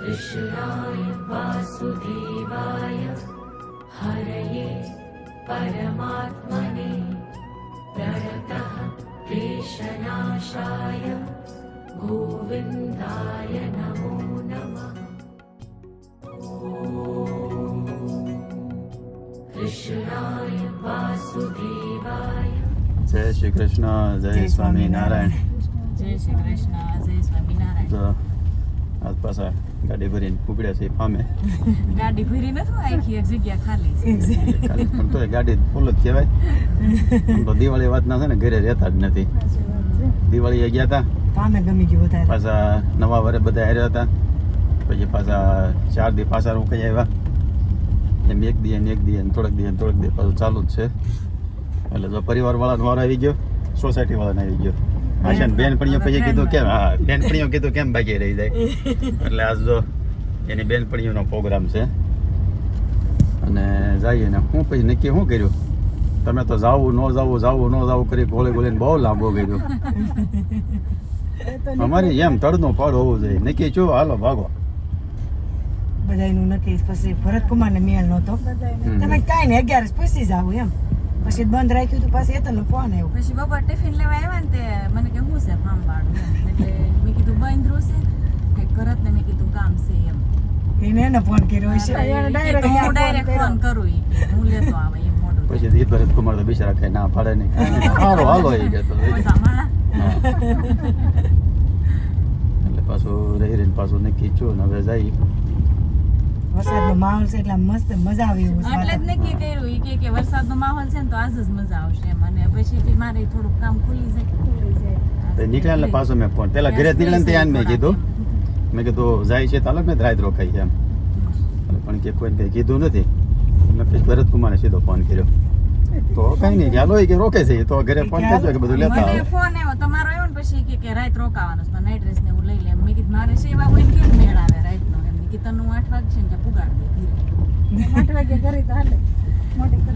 कृष्णाय वासुदेवाय हरये परमात्मने प्रणतः क्लेशनाशाय गोविन्दाय नमो नमः कृष्णाय वासुदेवाय જય શ્રી કૃષ્ણ જય સ્વામિનારાયણ જય શ્રી કૃષ્ણ જય સ્વામિનારાયણ તો આજ પાછા ગાડી ભરીને ફૂકડ્યા છે ફામે. ગાડી ભરી નથી આખી એક જગ્યા ખાલી છે. પણ તો ગાડી ફૂલ જ કહેવાય. તો દિવાળી વાત ના છે ને ઘરે રહેતા જ નથી. દિવાળીએ ગયા હતા કામે ગમી ગયું વધારે. પાછા નવા વરે બધા હાર્યા હતા. પછી પાછા ચાર દી પાછા રોકાઈ આવ્યા. એમ એક દી ને એક દી ને થોડાક દી ને થોડાક દી પાછું ચાલુ જ છે. એટલે જો પરિવાર વાળાનો વાર આવી ગયો સોસાયટી વાળાને આવી ગયો. આશા ને બેનપણીઓ પછી કીધું કેમ? હા બેનપણીઓ કીધું કેમ બાકી રહી જાય? એટલે આજ જો એની બેનપણીઓનો પ્રોગ્રામ છે. અને જઈએ ને હું પછી નક્કી શું કર્યું? તમે તો જાવું ન જાવું જાવું ન જાવું કરી ગોળે ગોળીને બહુ લાંબો કર્યું. અમારી એમ તળનું ફળ હોવું જોઈએ. નક્કી જો હાલો ભાગો. બધાયનું નક્કી. પછી ભરતકુમાર ને મેળ નહોતો તમે કાંઈ ને અગિયારસ પછી જાવ એમ. પછી બંધ રાખ્યું તો પાછી એતરનો ફોન આવ્યો પછી બપોર ટિફિન લેવા આવ્યા ને તે મને કે શું છે ફાર્મ વાળું એટલે મેં કીધું બંધ છે કે કરત ને મેં કીધું કામ છે એમ એને એને ફોન કર્યો હશે હું ડાયરેક્ટ ફોન કરું હું લેતો આવે એમ મોટું પછી દીપ ભરત કુમાર તો બિચારા કઈ ના પાડે નહીં હાલો હાલો એ કે હા. એટલે પાછું રહી રહીને પાછું નક્કી છું ને હવે જઈ વરસાદનો માહોલ છે એટલે મસ્ત મજા આવે એવું છે. એટલે જ નક્કી કર્યું ઈ કે કે વરસાદનો માહોલ છે ને તો આજ જ મજા આવશે એમ. અને પછી મારે થોડુંક કામ ખુલી જાય. ખુલી જાય તો નીકળ્યા પાછો મેં ફોન પેલા ઘરે નીકળ્યા ને ત્યાં મેં કીધું. મેં કીધું જાય છે તાલક મેં રાત રોકાઈ એમ. પણ કે કોઈને કઈ કીધું નથી. મેં પછી ભરત કુમારે સીધો ફોન કર્યો. તો કઈ નહીં ચાલો કે રોકે છે તો ઘરે ફોન કરજો કે બધું લેતા આવો. ફોન આવ્યો તમારો આવ્યો ને પછી કે કે રાત રોકાવાનો છે નાઇટ ડ્રેસ ને હું લઈ લે મેં કીધું મારે સેવા હોય ને કેમ મેળ આવે? રાત નો એમ મેં કીધું હું આઠ વાગે છે ને ત્યાં પુગાડ દે ધીરે આઠ વાગે ઘરે તો હાલે.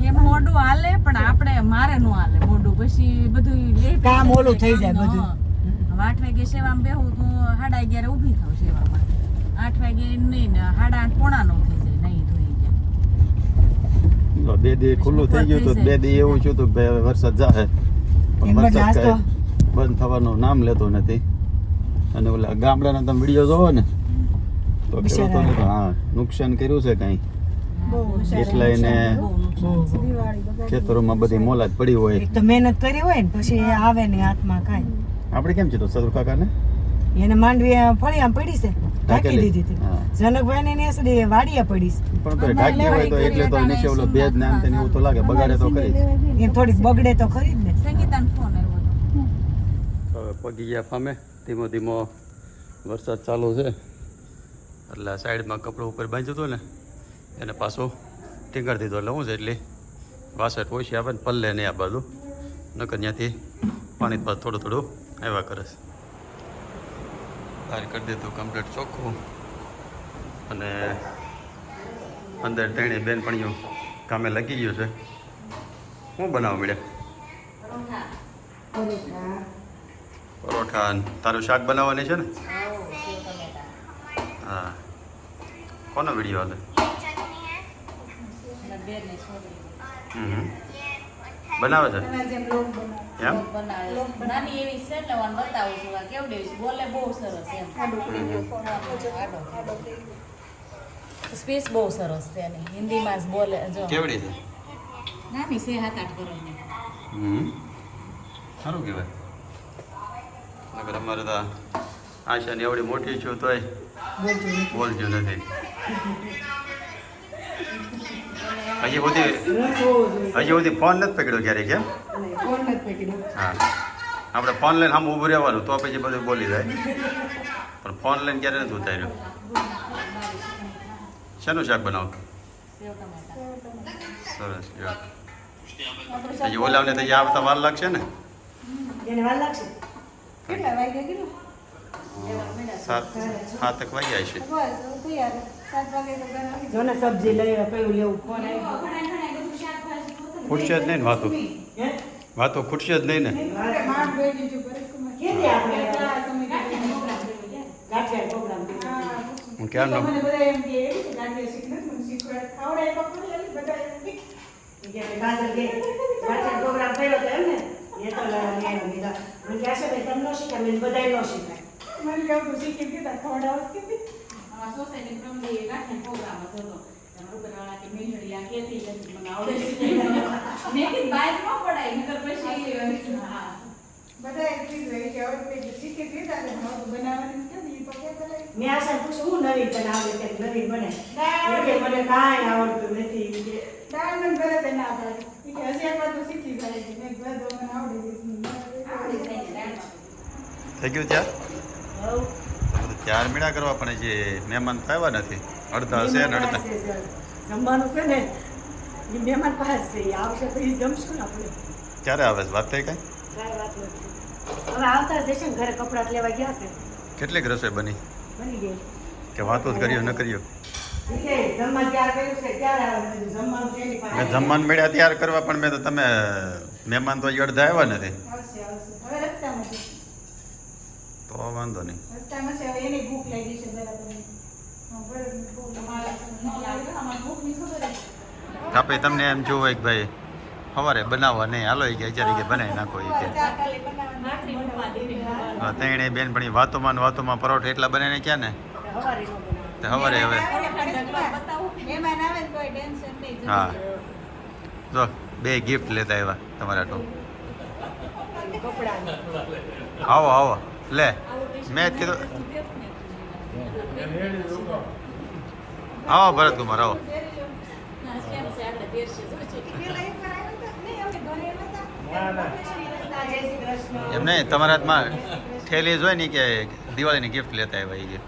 એમ મોઢું હાલે પણ આપણે મારે નો હાલે મોઢું. પછી બધું કામ ઓલું થઈ જાય બધું. આઠ વાગે સેવામાં બેહું તો સાડા અગિયારે ઊભી થાવ સેવામાં. આઠ વાગે નહીં ને સાડા આઠ પોણા નો થઈ જાય નહીં ધોઈ ગયા બે દી ખુલ્લું થઈ ગયું તો બે દી એવું છું તો બે વરસાદ જાહે. પણ વરસાદ કઈ બંધ થવાનું નામ લેતો નથી. અને ઓલા ગામડાના તમે વીડિયો જોવો ને તો ખેડૂતોને હા નુકસાન કર્યું છે કાંઈ. એટલે એને. ખેતરોમાં બધી મોલાદ પડી હોય. તો મહેનત કરી હોય ને પછી એ આવે ને હાથમાં કાંઈ. આપણે કેમ છે તો સદુ કાકાને? એને માંડવી ફળી આમ પડી છે. ઢાંકી. દીધી હતી. જનકભાઈ ને એને સડી વાડીએ પડી છે. પણ તો ઢાંકી હોય તો એટલે તો નીચે ઓલો ભેજ નામ તેને એવું તો લાગે બગાડે તો ખરી એ થોડીક બગડે તો ખરી જ ને. સંગીતાનો ફોન આવ્યો હવે પગી ગયા પામે ધીમો ધીમો વરસાદ ચાલુ છે. એટલે સાઈડમાં કપડું ઉપર બાંધ્યું હતું ને એને પાછું ટીંગર દીધો એટલે હું છે એટલે વાસઠ ઓછી આવે ને પલ્લે નહીં આ બાજુ. નકર ત્યાંથી પાણી પાછું થોડું થોડું આવ્યા કરે છે. બહાર કરી દીધું કમ્પ્લીટ ચોખ્ખું. અને અંદર તેણે બેનપણીઓ કામે લાગી ગયું છે. શું બનાવવા મળ્યા પરોઠા. તારું શાક બનાવવાની છે ને હા કોનો વીડિયો હતો? બનાવે છે? એમ નાની એવી છે એટલે હું બતાવું છું આ કેવડી છે. બોલે બહુ સરસ એમ. સ્પીચ બહુ સરસ છે એની. હિન્દીમાં જ બોલે જો. કેવડી છે? નાની છે સાત આઠ કરોડની હમ. સારું કહેવાય. નગર અમારે તો આશાની એવડી મોટી છું તોય બોલજો નથી. હજી સુધી હજી સુધી ફોન નથી પકડ્યો ક્યારેક પકડ્યું હા. આપણે ફોન લઈને આમ ઊભું રહેવાનું, તો પછી બધું બોલી જાય. પણ ફોન લઈને ક્યારે નથી ઉતાર્યો? શેનું શાક બનાવો? સરસ. હજી ઓલાવને તો આવતા વાર લાગશે ને? વાર લાગશે. કેટલા વાગ્યા સાત સાતક વાગ્યા છે જો સબ્જી લઈ કયું લેવું ખૂટશે જ નહીં ને વાતો. હે? વાતો ખૂટશે જ નહીં ને. હું ક્યારનો બધા પ્રોગ્રામ કર્યો તો એમ ને? એ તો તમને શીખે ન મને કહું તું શીખી દીધા ખવડાવસ કે? અમારા સોસાયટી પ્રમદી ગાંઠિયા પ્રોગ્રામ હતો તો ઉપરવાળા કે મેંઢળિયા કેતી નથી મને આવડે છે. મેં કીધું બહાર ન પડાય નકર પછી હા. બધા એટલી કીધું એ કે હવે પેલી શીખી દીધા ને હવે તો બનાવવાની છે ને એ તો કે પેલા મેં આશા શું નવી બનાવે તને આવડે કે નવીન બને કે મને કાંઈ આવડતું નથી દાળ મને ઘરે તે ના આવડે કે હજી એકવાર તો શીખી જાય છે મેં તો મને આવડી ગઈ આવડી જાય થઈ ગયું ત્યાં? હવ બધું ચાર મીણા કરવા પણ જે મહેમાન આવ્યા નથી. અડધા હશે ને અડધા જમવાનું છે ને એ મહેમાન પાસે છે. આવશે તો એ જમશું ને આપણે. ક્યારે આવે છે? વાત થઈ કઈ? કાંઈ વાત નથી. હવે આવતા જશે ને ઘરે કપડાં લેવા ગયા છે. કેટલીક રસોઈ બની? બની ગઈ. કે વાતો જ કર્યો ન કર્યો જમવાનું મેળ્યા તૈયાર કરવા પણ મેં તો તમે મહેમાન તો અડધા આવ્યા નથી આવશે આવશે હવે રસ્તામાં છે તો વાંધો નહીં. રસ્તામાં છે હવે એની ભૂખ લાગી બરાબર. આપણે તમને એમ જોવો હોય કે ભાઈ સવારે બનાવવા નહીં હાલો કે અત્યારે કે બનાવી નાખો એ કે. તેણે બેન પણ વાતોમાં વાતોમાં પરોઠા એટલા બનાવીને ક્યાં ને. તે સવારે હવે. હા. જો બે ગિફ્ટ લેતા આવ્યા તમારા તો. આવો આવો. લે મેં કીધું આવો ભરતકુમાર આવો કેમ છે આપણે તેરસે શું છે પેલા એકવાર આવ્યા હતા? નહીં, અમે ઘરે આવ્યા હતા. શ્રી કૃષ્ણ, જય શ્રી કૃષ્ણ. એમ નહીં તમારા હાથમાં થેલી જોઈ ને કે દિવાળીની ગિફ્ટ લેતા આવ્યા એ હોય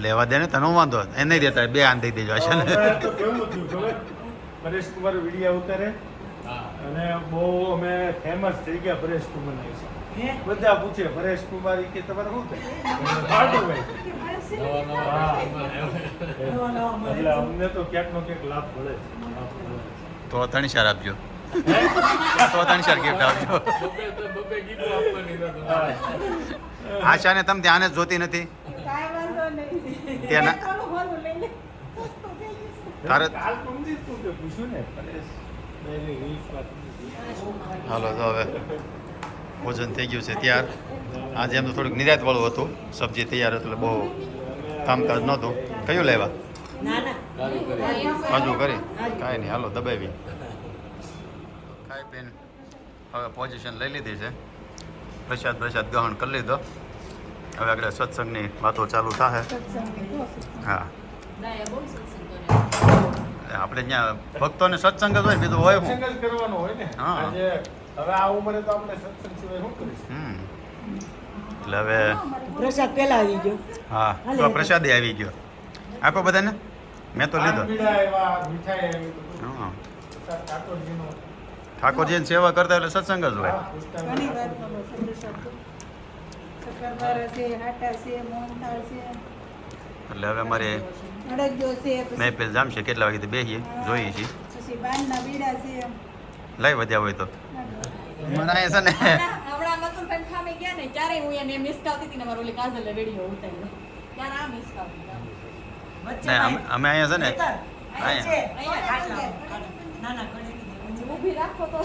લેવા દે ને તને વાંધો એ નહીં દેતા બે દઈ દેજો હશે ને પરેશ કુમાર વિડીયા ઉતારે. અને બહુ અમે ફેમસ થઈ ગયા પરેશ કુમાર હે? બધા પૂછે પરેશ કુમાર કે તમારે શું થાય. એટલે અમને તો ક્યાંક નો ક્યાંક લાભ મળે. તો ત્રણ ચાર આપજો. તો ત્રણ ચાર ગિફ્ટ આપજો આશાને તમે ધ્યાન જ જોતી નથી. તેના- એક વાળું હોલું લઈ લે. સસ્તું થઈ જશે. તારે. હાલો તો હવે ભોજન થઈ ગયું છે ત્યાર. આજે એમનું થોડુંક નિરાત વાળું હતું સબ્જી તૈયાર એટલે બહુ કામકાજ નહોતું. કયું લેવા? ના ના હજુ કરી કાંઈ નહીં હાલો દબાવી. ખાઈ પીને હવે પોઝિશન લઈ લીધી છે. પ્રસાદ પ્રસાદ ગ્રહણ કરી લીધો. હવે આગળ સત્સંગની વાતો ચાલુ થશે હા દાયા બહુ સત્સંગ કરે આપણે ત્યાં ભક્તોને સત્સંગ જ હોય બીજું હોય હું સત્સંગ જ કરવાનો હોય ને. હા. આજે હવે આ ઉંમરે તો આપણે સત્સંગ સિવાય શું કરીશ હમ. એટલે હવે પ્રસાદ પહેલા આવી ગયો. હા તો પ્રસાદ આવી ગયો. આપો બધાને? મેં તો લીધો. ઠાકોરજીનો. ઠાકોરજીની સેવા કરતા એટલે સત્સંગ જ હોય. ઘણી વાર એટલે હવે અમારે મહેફિલ જામશે. કેટલા વાગે બેસીએ જોઈએ છીએ. પછી બાનના બીડા છે. લાઈ વધ્યા હોય તો. મને અહીંયા છે ને. અમે અહીંયા છે ને અહીંયા. અહીંયા ના ના ઘણી દીધી. ઊભી રાખો તો.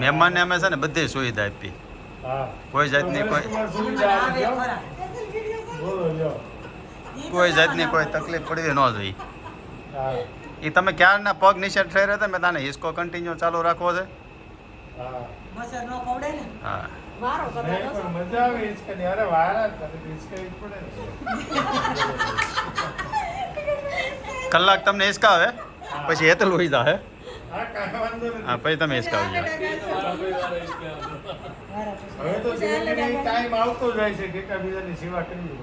મહેમાનને અમે છે ને બધી સુવિધા આપી. હા. કોઈ જાતની કોઈ કોઈ જાતની કોઈ તકલીફ પડવી ન જોઈએ. એ તમે ક્યારના પગ નિષેધ ઠેર હતા મેં તને હિસ્કો કન્ટિન્યુ ચાલુ રાખવો છે? હા. જ જ. કલાક તમને હિસકા આવે પછી એ તો લોહી જાહે. હા. હા પછી તમે વારા પછી. હવે તો ધીરે ધીરે ટાઈમ આવતો જાય છે કેટલા બીજાની સેવા કરવી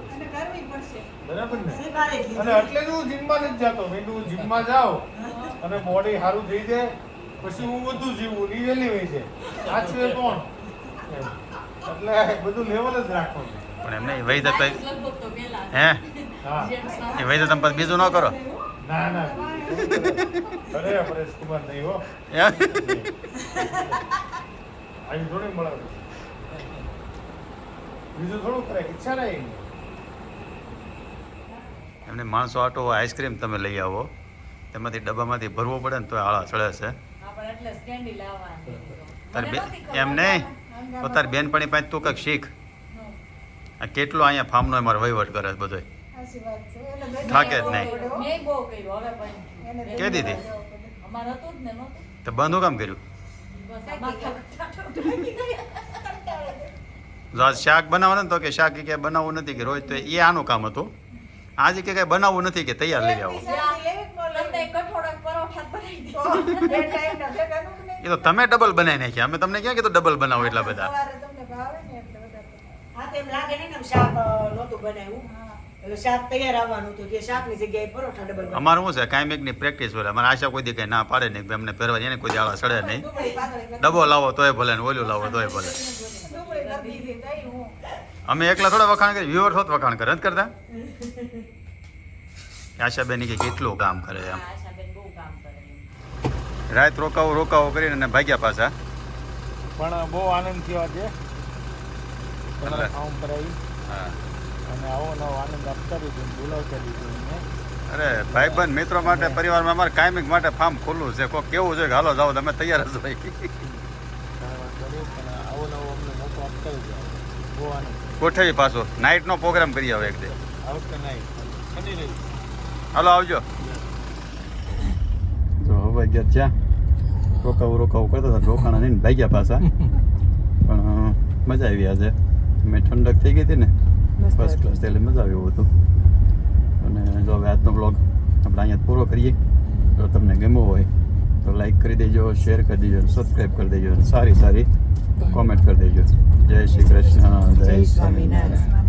પડશે. અને બરાબર ને? અને એટલે જ હું જીમમાં નથી જતો. મેં હું જીમમાં જાઉં અને બોડી સારું થઈ જાય પછી હું બધું જીવું ની વહેલી હોય છે સાચવે કોણ? એટલે બધું લેવલ જ રાખવાનું. પણ એમ નહીં વહી જતા લગભગ તો હે? હા. એ વૈદ જતા પછી બીજું ન કરો? ના ના. અરે પરેશ કુમાર નહીં હો. આવી થોડી મળે બીજું થોડું કરે ઈચ્છા રહે એમને માણસો આટો આઈસ્ક્રીમ તમે લઈ આવો. તેમાંથી ડબ્બામાંથી ભરવો પડે ને તો આળા ચડે છે. એમ નહીં? તો તાર બેનપણી પાસે તું કંઈક શીખ. આ કેટલો અહીંયા ફાર્મનો અમારો વહીવટ કરે છે બધોય. થાકે જ નહીં. કે દીધી? તો બંધ કામ કર્યું? આજ શાક બનાવવાનું તો કે શાક કે બનાવવું નથી કે રોજ તો એ આનું કામ હતું. આજે કે કઈ બનાવવું નથી કે તૈયાર લઈ આવો. એ તો તમે ડબલ બનાવી નાખ્યા. અમે તમને ક્યાં કીધું ડબલ બનાવો એટલા બધા? હા તેમ લાગે ને શાક નહોતું બનાવ્યું. શાક તૈયાર આવવાનું હતું જે શાકની જગ્યાએ પરોઠા ડબલ અમારું શું છે? કાંઈ મેકની પ્રેક્ટિસ હોય. અમારે આશા કોઈ દી કંઈ ના પાડે નહીં કે અમને પહેરવા એને કોઈ દી સડે નહીં. ડબ્બો લાવો તોય ભલે ને ઓલું લાવો તોય ભલે. અમે એકલા થોડા વખાણ કરી વ્યુઅર હોત વખાણ કરે. નથી કરતા? આશાબેન કે કેટલું કામ કરે એમ. આશાબેન બહુ કામ કરે રાત રોકાવો રોકાવો કરીને અને ભાગ્યા પાછા. પણ બહુ આનંદ થયો આજે. હા. અને આવો નવો આનંદ આપતા દીધું બોલાવતા દીધું એમને. અરે ભાઈબંધ મિત્રો માટે પરિવારમાં અમારે કાયમિક માટે ફાર્મ ખુલ્લું છે. કોઈ કેવું છે કે હાલો જાઓ તમે તૈયાર જ ભાઈ ગોઠવી પાછો. નાઇટનો પ્રોગ્રામ કરી આવે એક રહી હાલો આવજો. જો હવે ગયા ત્યાં રોકાવું રોકાવું કરતા હતા. રોકાણા નહીં ભાગ્યા પાછા. પણ મજા આવી આજે. મેં ઠંડક થઈ ગઈ હતી ને. ફર્સ્ટ ક્લાસ એટલે મજા આવી એવું હતું અને જો હવે આજનો બ્લોગ આપણે અહીંયા પૂરો કરીએ જો તમને ગમ્યો હોય તો લાઈક કરી દેજો શેર કરી દેજો સબસ્ક્રાઈબ કરી દેજો અને સારી સારી કોમેન્ટ કરી દેજો જય શ્રી કૃષ્ણ જય સ્વામિનારાયણ